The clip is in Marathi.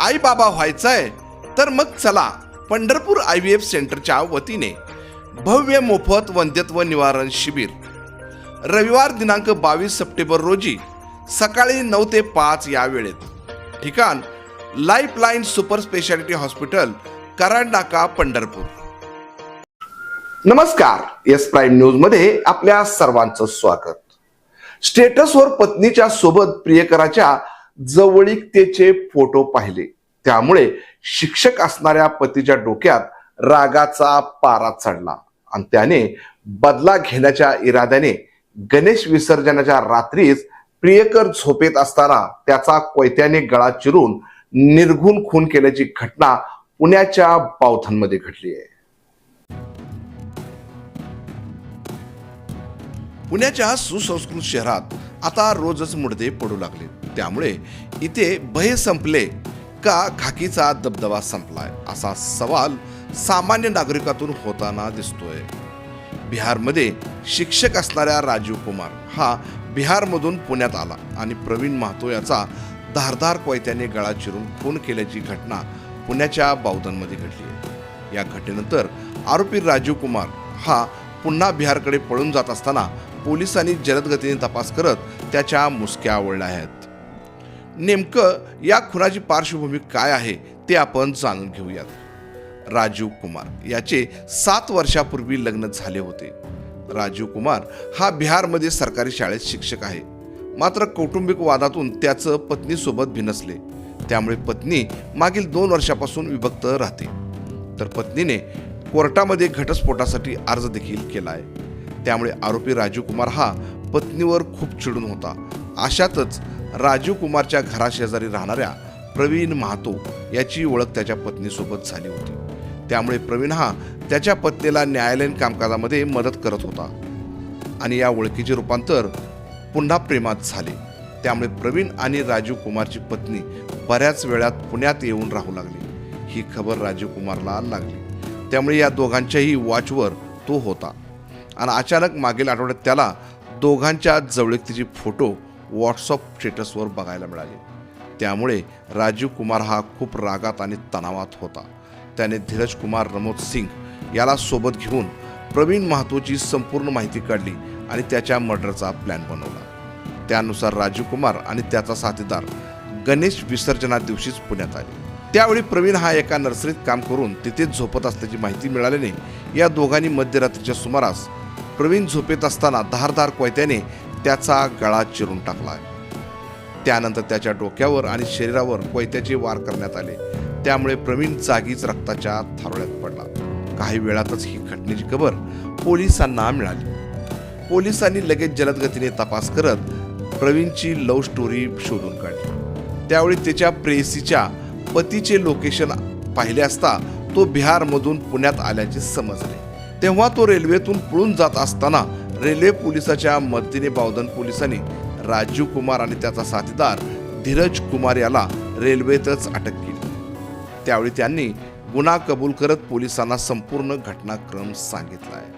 आई बाबा व्हायचंय तर मग चला पंढरपूर आय व्ही एफ सेंटरच्या वतीने भव्य मोफत वंध्यत्व निवारण शिबिर. रविवार दिनांक बावीस सप्टेंबर रोजी सकाळी नऊ ते पाच या वेळेत. ठिकाण lifeline super speciality hospital Karad नाका पंढरपूर. नमस्कार. एस प्राईम न्यूजमध्ये आपल्या सर्वांचं स्वागत. स्टेटसवर पत्नीच्या सोबत प्रियकराच्या जवळीकतेचे फोटो पाहिले. त्यामुळे शिक्षक असणाऱ्या पतीच्या डोक्यात रागाचा पारा चढला. आणि त्याने बदला घेण्याच्या इराद्याने गणेश विसर्जनाच्या रात्रीच प्रियकर झोपेत असताना त्याचा कोयत्याने गळा चिरून निर्घुण खून केल्याची घटना पुण्याच्या पावथनमध्ये घडली आहे. पुण्याच्या सुसंस्कृत शहरात आता रोजच मुडदे पडू लागले. त्यामुळे इथे भय संपले का खाकीचा दबदबा संपलाय असा सवाल सामान्य नागरिकातून होताना दिसतोय. बिहारमध्ये शिक्षक असणाऱ्या राजीव कुमार हा बिहारमधून पुण्यात आला आणि प्रवीण महातो याचा धारधार कोयत्याने गळा चिरून खून केल्याची घटना पुण्याच्या बावधनमध्ये घडली. आहे या घटनेनंतर आरोपी राजीव कुमार हा पुन्हा बिहारकडे पळून जात असताना पोलिसांनी जलदगतीने तपास करत त्याच्या मुसक्या आवळल्या आहेत. नेमकं या खुनाची पार्श्वभूमी काय आहे ते आपण जाणून घेऊयात. राजीव कुमार याचे सात वर्षापूर्वी लग्न झाले होते. राजीव कुमार हा बिहारमध्ये सरकारी शाळेत शिक्षक आहे. मात्र कौटुंबिक वादातून त्याचं पत्नीसोबत भिनसले. त्यामुळे पत्नी मागील दोन वर्षापासून विभक्त राहते. तर पत्नीने कोर्टामध्ये घटस्फोटासाठी अर्ज देखील केला आहे त्यामुळे आरोपी राजीव कुमार हा पत्नीवर खूप चिडून होता. अशातच राजीव कुमारच्या घराशेजारी राहणाऱ्या प्रवीण महातो याची ओळख त्याच्या पत्नीसोबत झाली होती. त्यामुळे प्रवीण हा त्याच्या पत्नीला न्यायालयीन कामकाजामध्ये मदत करत होता. आणि या ओळखीचे रूपांतर पुन्हा प्रेमात झाले. त्यामुळे प्रवीण आणि राजीव कुमारची पत्नी बऱ्याच वेळात पुण्यात येऊन राहू लागली. ही खबर राजीव कुमारला लागली. त्यामुळे या दोघांच्याही वॉचवर तो होता. आणि अचानक मागील आठवड्यात त्याला दोघांच्या जवळीकतेचे फोटो व्हॉट्सअप स्टेटसवर बघायला मिळाले. त्यामुळे राजीव कुमार हा खूप रागात आणि तणावात होता. त्याने धीरज कुमार रमोद सिंग याला सोबत घेऊन प्रवीण महातोची संपूर्ण माहिती काढली आणि त्याच्या मर्डरचा प्लॅन बनवला. त्यानुसार राजीव कुमार आणि त्याचा साथीदार गणेश विसर्जना दिवशीच पुण्यात आले. त्यावेळी प्रवीण हा एका नर्सरीत काम करून तिथेच झोपत असल्याची माहिती मिळाल्याने या दोघांनी मध्यरात्रीच्या सुमारास प्रवीण झोपेत असताना धारदार कोयत्याने त्याचा गळा चिरून टाकला. त्यानंतर त्याच्या डोक्यावर आणि शरीरावर कोयत्याचे वार करण्यात आले. त्यामुळे प्रवीण जागीच रक्ताच्या थारोळ्यात पडला. काही वेळातच ही घटनेची खबर पोलिसांना मिळाली. पोलिसांनी लगेच जलदगतीने तपास करत प्रवीणची लव्ह स्टोरी शोधून काढली. त्यावेळी त्याच्या प्रेयसीच्या पतीचे लोकेशन पाहिले असता तो बिहारमधून पुण्यात आल्याचे समजले. तेव्हा तो रेल्वेतून पळून जात असताना रेल्वे पोलिसाच्या मदतीने बावधन पोलिसांनी राजीव कुमार आणि त्याचा साथीदार धीरज कुमार याला रेल्वेतच अटक केली. त्यावेळी त्यांनी गुन्हा कबूल करत पोलिसांना संपूर्ण घटनाक्रम सांगितला आहे.